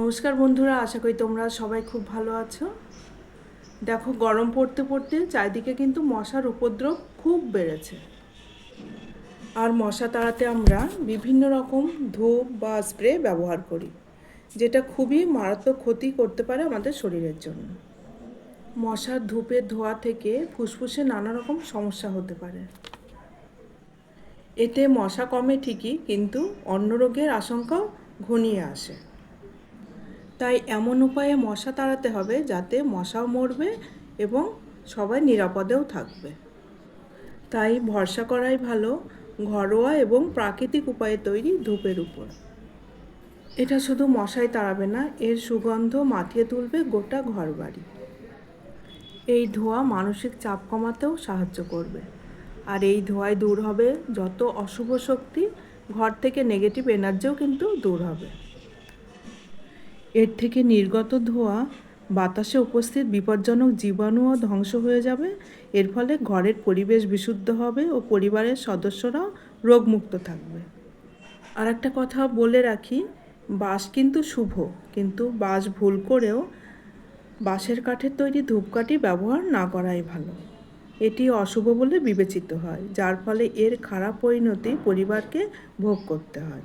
নমস্কার বন্ধুরা, আশা করি তোমরা সবাই খুব ভালো আছো। দেখো, গরম পড়তে পড়তে চারিদিকে কিন্তু মশার উপদ্রব খুব বেড়েছে। আর মশা তাড়াতে আমরা বিভিন্ন রকম ধূপ বা স্প্রে ব্যবহার করি, যেটা খুবই মারাত্মক ক্ষতি করতে পারে আমাদের শরীরের জন্য। মশার ধূপের ধোয়া থেকে ফুসফুসে নানা রকম সমস্যা হতে পারে। এতে মশা কমে ঠিকই, কিন্তু অন্য রোগের আশঙ্কাও ঘনিয়ে আসে। তাই এমন উপায়ে মশা তাড়াতে হবে যাতে মশাও মরবে এবং সবাই নিরাপদেও থাকবে। তাই ভরসা করাই ভালো, ঘরোয়া এবং প্রাকৃতিক উপায়ে তৈরি ধূপের উপর। এটা শুধু মশাই তাড়াবে না, এর সুগন্ধ মাথিয়ে তুলবে গোটা ঘরবাড়ি। এই ধোঁয়া মানসিক চাপ কমাতেও সাহায্য করবে। আর এই ধোঁয়ায় দূর হবে যত অশুভ শক্তি, ঘর থেকে নেগেটিভ এনার্জিও কিন্তু দূর হবে। এর থেকে নির্গত ধোঁয়া বাতাসে উপস্থিত বিপজ্জনক জীবাণুও ধ্বংস হয়ে যাবে। এর ফলে ঘরের পরিবেশ বিশুদ্ধ হবে ও পরিবারের সদস্যরাও রোগমুক্ত থাকবে। আর একটা কথা বলে রাখি, বাঁশ কিন্তু শুভ, কিন্তু বাঁশ ভুল করেও বাঁশের কাঠের তৈরি ধূপকাঠি ব্যবহার না করাই ভালো। এটি অশুভ বলে বিবেচিত হয়, যার ফলে এর খারাপ পরিণতি পরিবারকে ভোগ করতে হয়।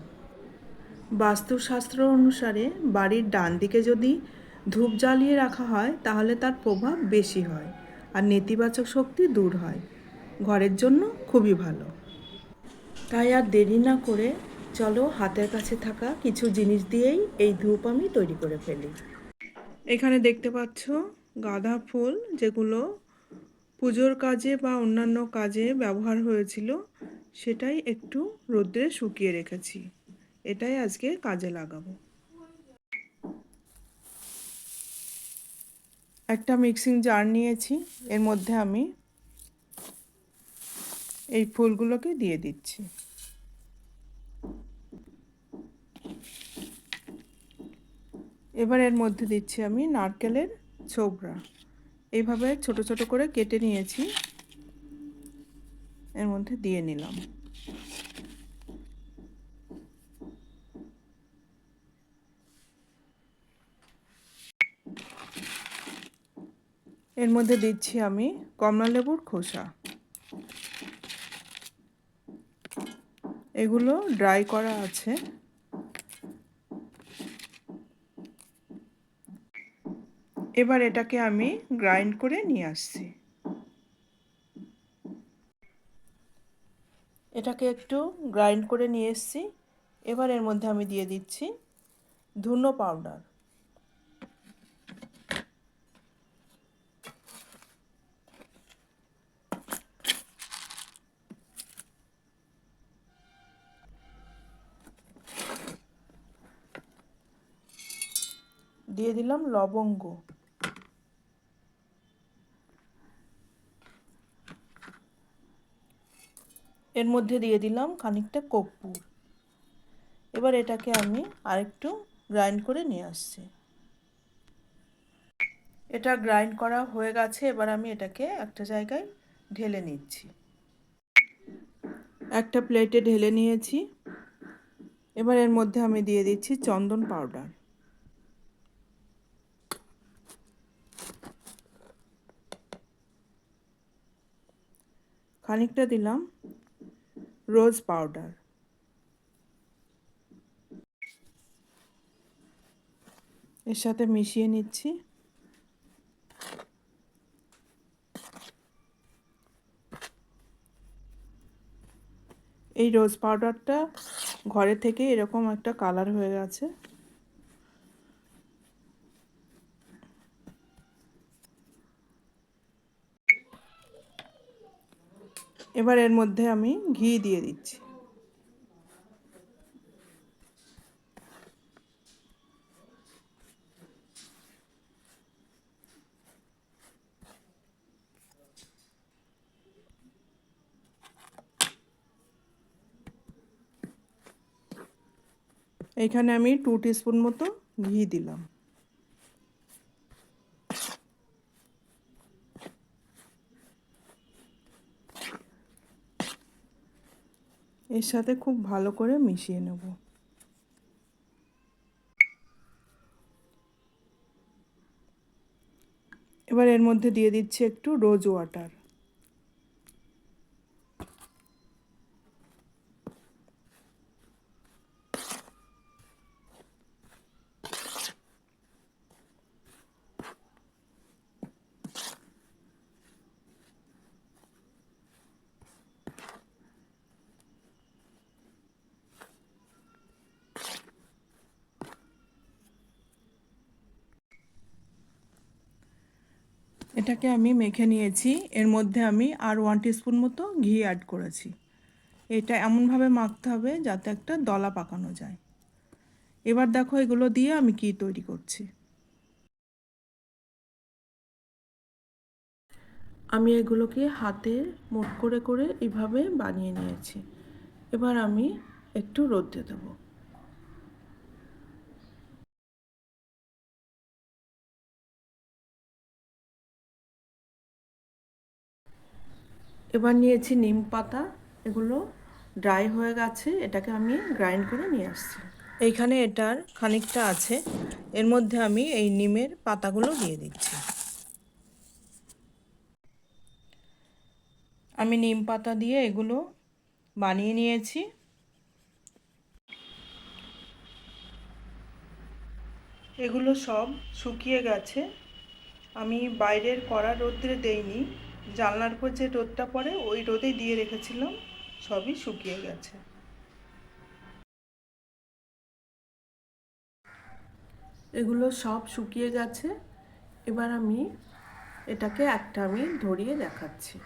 বাস্তুশাস্ত্র অনুসারে বাড়ির ডান দিকে যদি ধূপ জ্বালিয়ে রাখা হয়, তাহলে তার প্রভাব বেশি হয় আর নেতিবাচক শক্তি দূর হয়। ঘরের জন্য খুবই ভালো। তাই আর দেরি না করে চলো হাতের কাছে থাকা কিছু জিনিস দিয়েই এই ধূপ আমি তৈরি করে ফেলি। এখানে দেখতে পাচ্ছ গাঁদা ফুল, যেগুলো পুজোর কাজে বা অন্যান্য কাজে ব্যবহার হয়েছিল, সেটাই একটু রোদ্রে শুকিয়ে রেখেছি। এটাই আজকে কাজে লাগাবো। একটা মিক্সিং জার নিয়েছি, এর মধ্যে আমি এই ফুলগুলোকে দিয়ে দিচ্ছি। এবার এর মধ্যে দিচ্ছি আমি নারকেলের ছোবড়া। এইভাবে ছোট ছোট করে কেটে নিয়েছি। এর মধ্যে দিয়ে নিলাম। এর মধ্যে দিচ্ছি আমি কমলা লেবুর খোসা। এগুলো ড্রাই করা আছে। এবার এটাকে আমি গ্রাইন্ড করে নিয়ে আসছি। এটাকে একটু গ্রাইন্ড করে নিয়ে এসছি। এবার এর মধ্যে আমি দিয়ে দিচ্ছি ধুনো পাউডার। দিয়ে দিলাম লবঙ্গ। এর মধ্যে দিয়ে দিলাম খানিকটা কর্পূর এবার এটাকে আমি আরেকটু গ্রাইন্ড করে নিয়ে আসছি। এটা গ্রাইন্ড করা হয়ে গেছে, এবার আমি এটাকে একটা জায়গায় ঢেলে নিচ্ছি। একটা প্লেটে ঢেলে নিয়েছি। এবার এর মধ্যে আমি দিয়ে দিচ্ছি চন্দন পাউডার। খানিকটা দিলাম রোজ পাউডার। এর সাথে মিশিয়ে নিচ্ছি। এই রোজ পাউডারটা ঘরে থেকে এরকম একটা কালার হয়ে গেছে। এবার এর মধ্যে আমি ঘি দিয়ে দিচ্ছি। এখানে আমি টু টিস্পুন মতো ঘি দিলাম। এর সাথে খুব ভালো করে মিশিয়ে নেব। এবার এর মধ্যে দিয়ে দিচ্ছি একটু রোজ ওয়াটার এটাকে আমি মেখে নিয়েছি। এর মধ্যে আমি আর ওয়ান টিস্পুন মতো ঘি অ্যাড করেছি। এটা এমনভাবে মাখতে হবে যাতে একটা দলা পাকানো যায়। এবার দেখো এগুলো দিয়ে আমি কি তৈরি করছি। আমি এগুলোকে হাতে মোট করে করে এইভাবে বানিয়ে নিয়েছি। এবার আমি একটু রোদে দেবো। এবার নিয়েছি নিম পাতা, এগুলো ড্রাই হয়ে গেছে, এটাকে আমি গ্রাইন্ড করে নিয়ে আসছি। এইখানে এটার খানিকটা আছে, এর মধ্যে আমি এই নিমের পাতাগুলো দিয়ে দিচ্ছি। আমি নিম পাতা দিয়ে এগুলো বানিয়ে নিয়েছি। এগুলো সব শুকিয়ে গেছে। আমি বাইরের কড়া রোদ্রে দেইনি। জানলার উপর যে রোদটা পড়ে, ওই রোদেই দিয়ে রেখেছিলাম, সবই শুকিয়ে গেছে। এগুলো সব শুকিয়ে গেছে। এবার আমি এটাকে একটা আমি ধরিয়ে দেখাচ্ছি।